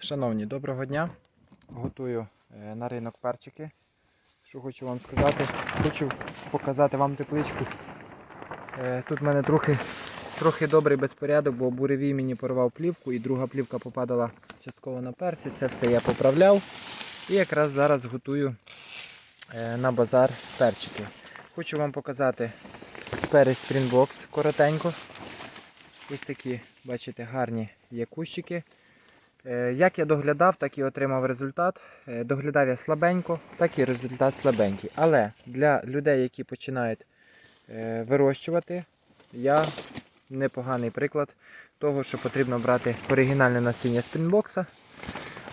Шановні, доброго дня. Готую е, на ринок перчики. Що хочу вам сказати? Хочу показати вам тепличку. Е, Тут в мене трохи, трохи добрий безпорядок, бо буревій мені порвав плівку і друга плівка попадала частково на перці. Це все я поправляв. І якраз зараз готую е, на базар перчики. Хочу вам показати перець Springbox коротенько. Ось такі, бачите, гарні є кущики. Е, Як я доглядав, так і отримав результат. Е, Доглядав я слабенько, так і результат слабенький. Але для людей, які починають е, вирощувати, я непоганий приклад того, що потрібно брати оригінальне насіння спрінбокса,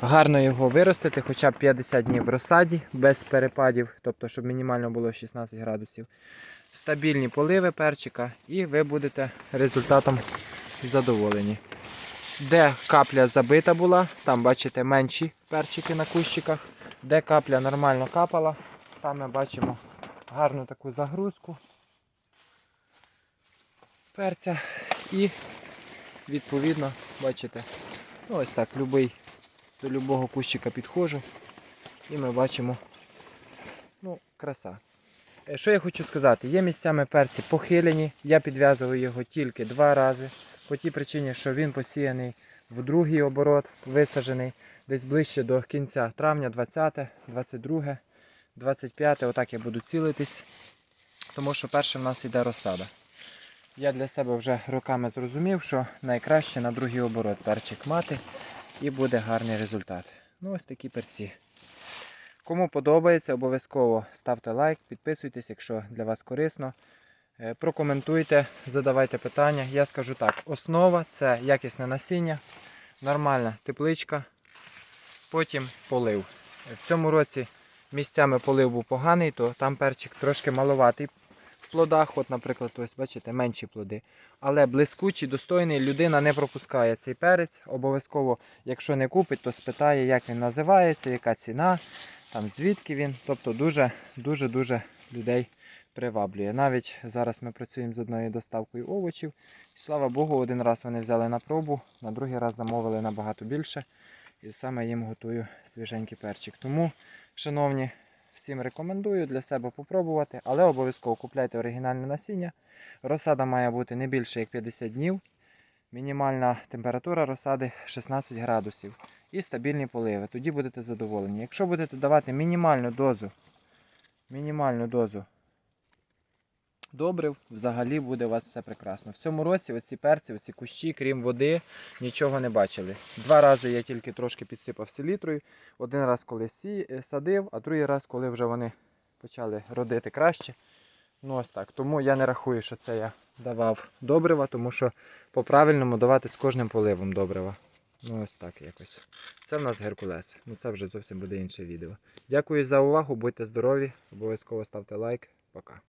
гарно його виростити, хоча б 50 днів в розсаді, без перепадів, тобто, щоб мінімально було 16 градусів. Стабільні поливи перчика, і ви будете результатом задоволені. Де капля забита була, там бачите менші перчики на кущиках. Де капля нормально капала, там ми бачимо гарну таку загрузку перця. І відповідно, бачите, ну ось так, любий, до любого кущика підходжу. І ми бачимо ну, краса. Е, Що я хочу сказати? Є місцями перці похилені, я підв'язую його тільки два рази. По тій причині, що він посіяний в другий оборот, висаджений десь ближче до кінця травня, 20, 22, 25. Отак я буду цілитись, тому що перше в нас йде розсада. Я для себе вже роками зрозумів, що найкраще на другий оборот перчик мати і буде гарний результат. Ну ось такі перці. Кому подобається, обов'язково ставте лайк, підписуйтесь, якщо для вас корисно. Е, Прокоментуйте, задавайте питання. Я скажу так: основа це якісне насіння, нормальна тепличка, потім полив. В цьому році місцями полив був поганий, то там перчик трошки маловатий в плодах. От, наприклад, ось бачите, менші плоди. Але блискучий, достойний, людина не пропускає цей перець. Обов'язково, якщо не купить, то спитає, як він називається, яка ціна, там звідки він. Тобто дуже дуже дуже людей приваблює. Навіть зараз ми працюємо з одною доставкою овочів. І слава Богу, один раз вони взяли на пробу, на другий раз замовили набагато більше. І саме їм готую свіженький перчик. Тому, шановні, всім рекомендую для себе попробувати, але обов'язково купляйте оригінальне насіння. Розсада має бути не більше як 50 днів. Мінімальна температура розсади 16 градусів і стабільні поливи. Тоді будете задоволені. Якщо будете давати мінімальну дозу, мінімальну дозу добрив, взагалі буде у вас все прекрасно. В цьому році оці перці, оці кущі, крім води, нічого не бачили. Два рази я тільки трошки підсипав селітрою. Один раз, коли садив, а другий раз, коли вже вони почали родити краще. Ну ось так. Тому я не рахую, що це я давав добрива, тому що по-правильному давати з кожним поливом добрива. Ну ось так якось. Це в нас Геркулес. Ну це вже зовсім буде інше відео. Дякую за увагу, будьте здорові, обов'язково ставте лайк. Пока.